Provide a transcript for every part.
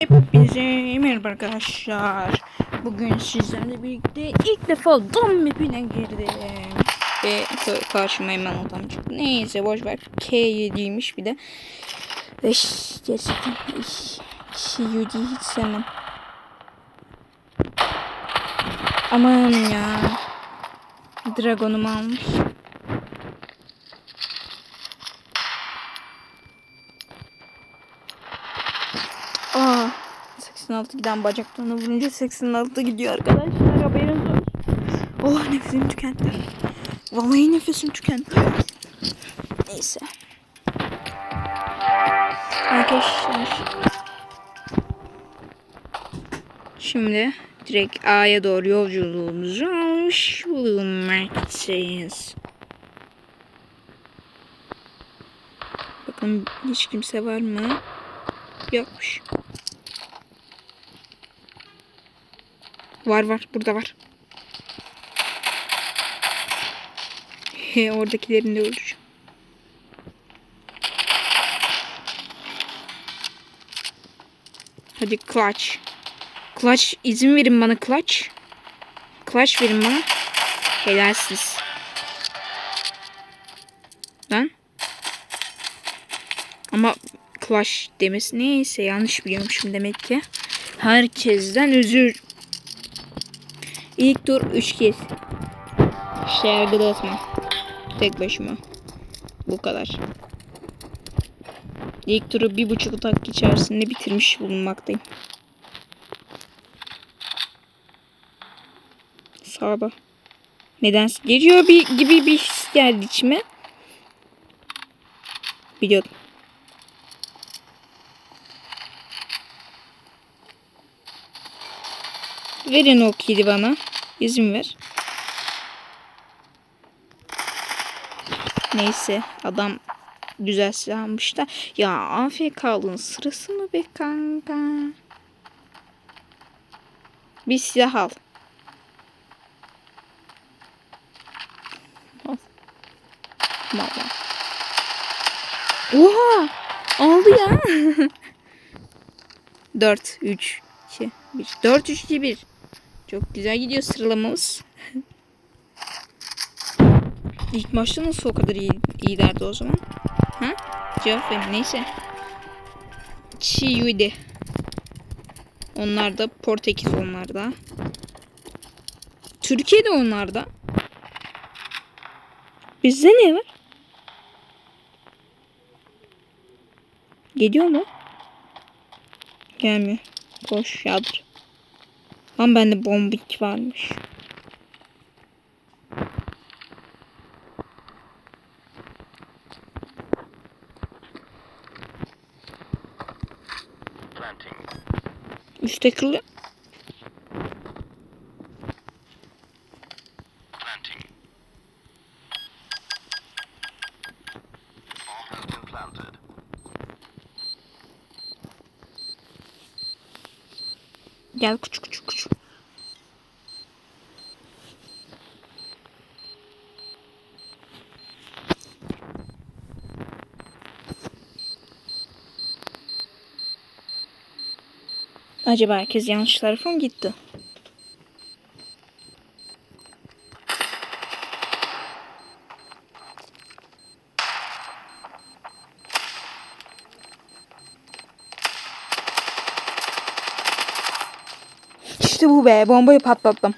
Hepinize merhaba arkadaşlar. Bugün sizlerle birlikte ilk defa dom mapine girdim. Ve ka- karşıma hemen adam çıktı. Neyse boşver. K7'ymiş bir de. Ve gerçekten iş, K7'yi hiç sevmem. Aman ya. Dragonumu almış. Aa, 86 giden bacaklarına vurunca 86 gidiyor arkadaşlar haberiniz olsun. Oh nefesim tükendi. Vallahi nefesim tükendi. Neyse. Arkadaşlar. Şimdi direkt A'ya doğru yolculuğumuzu almış bulunmaktayız. Bakın hiç kimse var mı? Yokmuş. Var var. Burada var. He, oradakilerin de öldüreceğim. Hadi clutch. Clutch izin verin bana clutch. Clutch verin bana. Helalsiz. Lan. Ama clutch demesi neyse yanlış biliyormuşum demek ki. Herkesten özür. İlk tur 3 kez. İşte yargıda atma. Tek başıma. Bu kadar. İlk turu bir buçuk dakika içerisinde bitirmiş bulunmaktayım. Sağda. Nedense geliyor bir gibi bir his geldi içime. Biliyorum. Verin o kili bana. İzin ver. Neyse adam güzel silah almış da. Ya AFK'lığın sırası mı be kanka? Bir silah al. Al. Valla. Oha! Aldı ya. 4, 3, 2, 1. 4, 3, 2, 1. Çok güzel gidiyor sıralamamız. İlk maçta nasıl o kadar iyi, iyilerdi o zaman? Ha? Cevap verin. Neyse. Çiğudi. Onlar da Portekiz onlar da. Türkiye'de onlar da. Bizde ne var? Geliyor mu? Gelmiyor. Koş yadır. Lan bende bombik varmış. Üste kırılıyor. Gel küçük küçük küçük. Acaba herkes yanlış tarafa mı gitti? İşte bu be. Bombayı patlattım.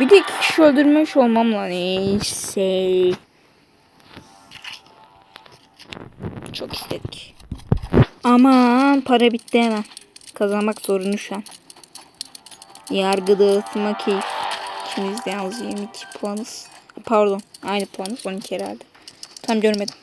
Bir de iki kişi öldürmüş olmam lan. Neyse. Çok istedik. Aman para bitti hemen. Kazanmak zorunlu şu an. Yargı dağıtma keyif. İkimiz de yalnız 22 puanız. Pardon. Aynı puanız 12 herhalde. Tam görmedim.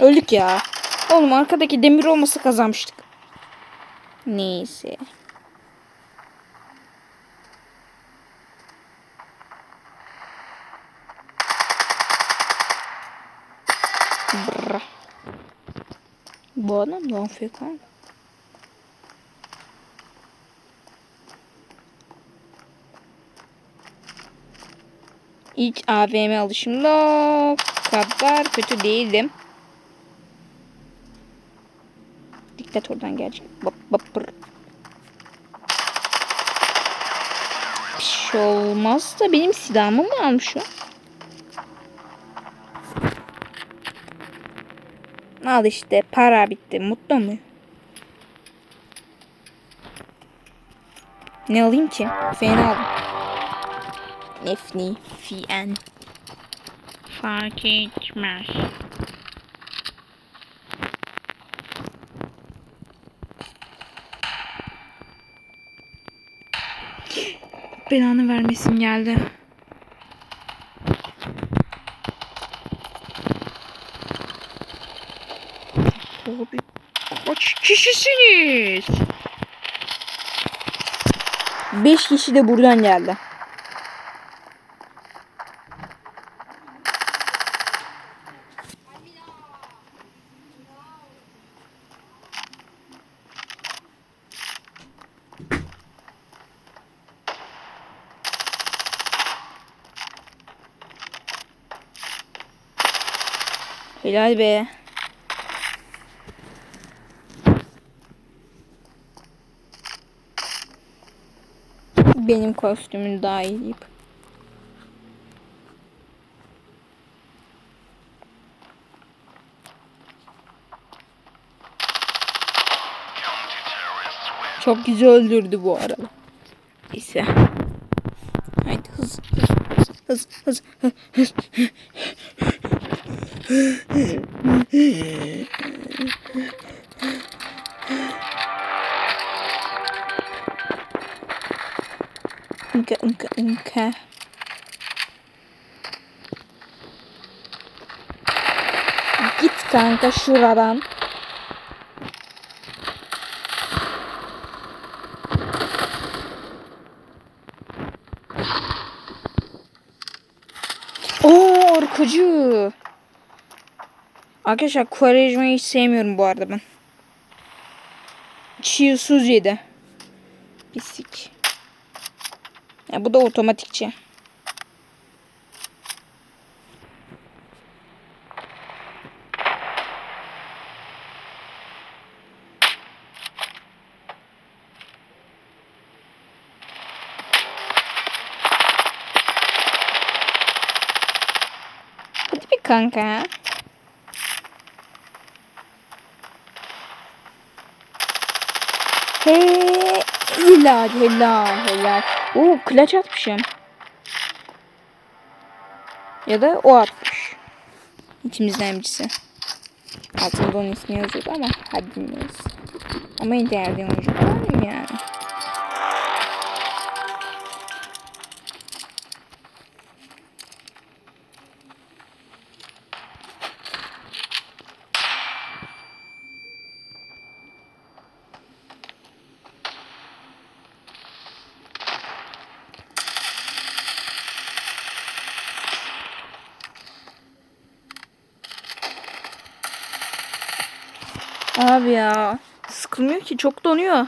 Öldük ya. Oğlum arkadaki demir olmasa kazanmıştık. Neyse. Brr. Bu adam lan fekan. İlk AVM alışımda kadar kötü değildim. Diktatörden gelecek. Bap bap. Bir şey olmaz da benim silahımı mı almış o? Al işte para bitti. Mutlu mu? Ne alayım ki? Fena aldım. Nefni. Fiyen. Fark etmez. Belanı vermesin geldi. Abi kaç kişisiniz? Beş kişi de buradan geldi. Helal be. Benim kostümün daha iyi deyip. Çok güzel öldürdü bu arada. Neyse. Haydi hız hız hız hız hız. Inka inka inka. Git kanka şuradan. Oo arkacı. Arkadaşlar Quaresma'yı hiç sevmiyorum bu arada ben. Çiğ suz yedi. Pislik. Ya bu da otomatikçi. Hadi bir kanka. He, helal helal helal. Oo klaç atmışım. Ya da o atmış. İçimizden birisi. Altında onun ismi yazıyordu ama hadi bilmiyoruz. Ama en değerli oyuncu falanım yani. Abi ya sıkılmıyor ki çok donuyor.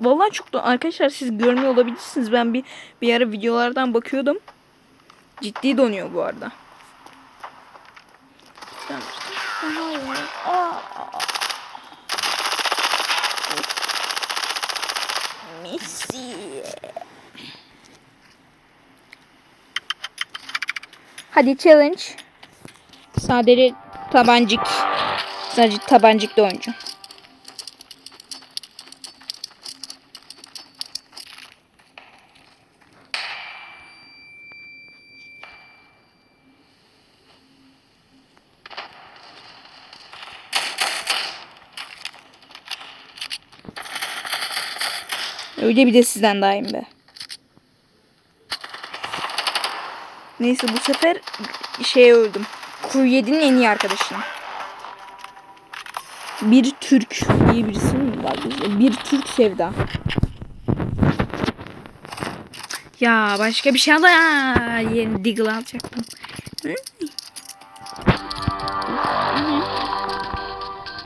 Vallahi çok donuyor. Arkadaşlar siz görmüyor olabilirsiniz. Ben bir bir ara videolardan bakıyordum. Ciddi donuyor bu arada. Messi. Hadi challenge. Sadece tabancık. Sadece tabancıklı oyuncu. Öyle bir de sizden daha iyiyim be. Neyse bu sefer şey öldüm. Kuru 7'nin en iyi arkadaşıyım. Bir Türk diye birisi mi var bizde? Bir Türk sevda. Ya başka bir şey al. Aa, Yeni Deagle alacaktım.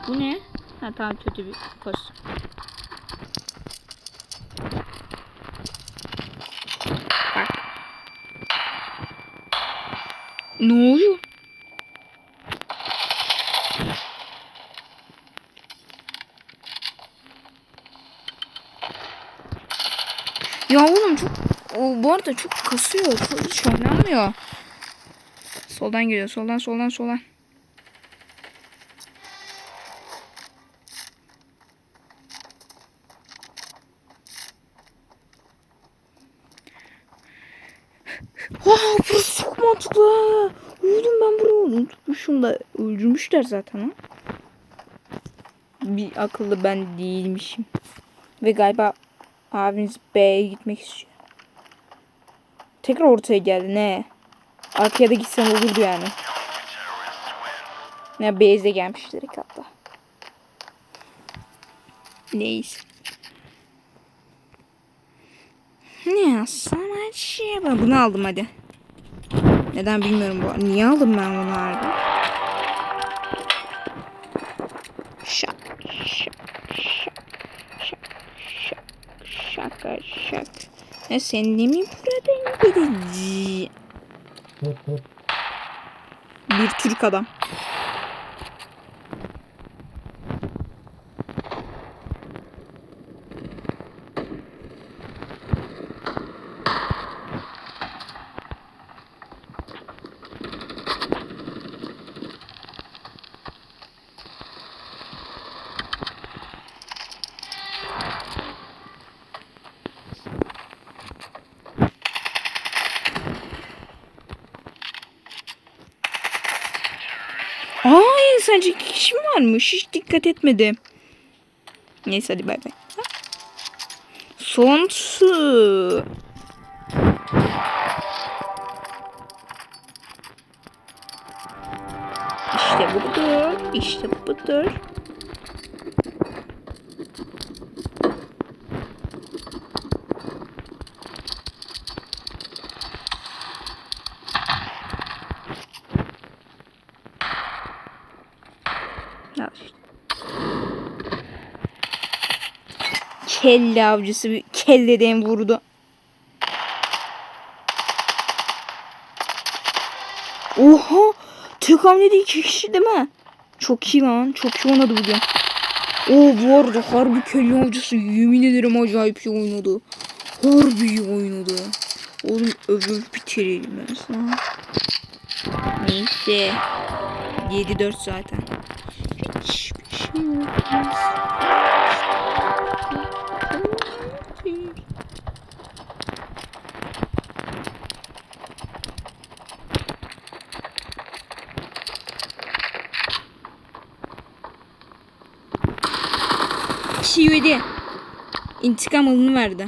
Bu ne? Ha tamam kötü bir kostüm. Ne oluyor? Ya oğlum çok o, bu arada çok kasıyor. Çok hiç oynanmıyor. Soldan geliyor. Soldan soldan soldan. Burası çok mantıklı. Oğlum ben burayı unutmuşum da öldürmüşler zaten ha. Bir akıllı ben değilmişim. Ve galiba abiniz B'ye gitmek istiyor. Tekrar ortaya geldi ne? Arkaya da gitsen olurdu yani. Ne B'ye gelmiş direkt hatta. Neyse. Ne yazsam şey ben bunu aldım hadi. Neden bilmiyorum bu. Niye aldım ben bunu harbi? Şak şak şak şak şak şaka şak. Ne sen de mi buradan gideceksin? Bir Türk adam. Aa sadece iki kişi mi varmış? Hiç dikkat etmedim. Neyse hadi bay bay. Son su. İşte budur. İşte budur. Al işte. Kelle avcısı bir kelleden vurdu. Oha! Tek hamlede iki kişi değil mi? Çok iyi lan. Çok iyi oynadı bugün. Oo bu arada harbi kelle avcısı yemin ederim acayip iyi oynadı. Harbi iyi oynadı. Oğlum övüp bitirelim ben sana. Neyse. 7-4 zaten. Hiçbir şey olmaz. Şivedi. İntikam alını verdi.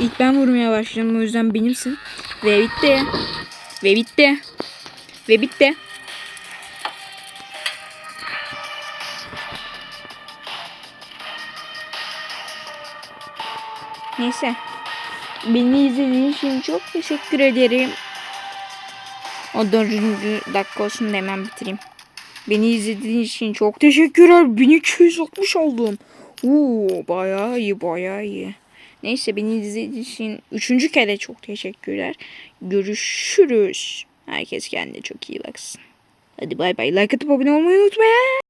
İlk ben vurmaya başladım o yüzden benimsin. Ve bitti. Ve bitti. Ve bitti. Neyse. Beni izlediğiniz için çok teşekkür ederim. O dördüncü dakika olsun da hemen bitireyim. Beni izlediğiniz için çok teşekkürler. 1260 oldum. Oo, bayağı iyi bayağı iyi. Neyse beni izlediğiniz için üçüncü kere çok teşekkürler. Görüşürüz. Herkes kendine çok iyi baksın. Hadi bay bay. Like atıp abone olmayı unutmayın.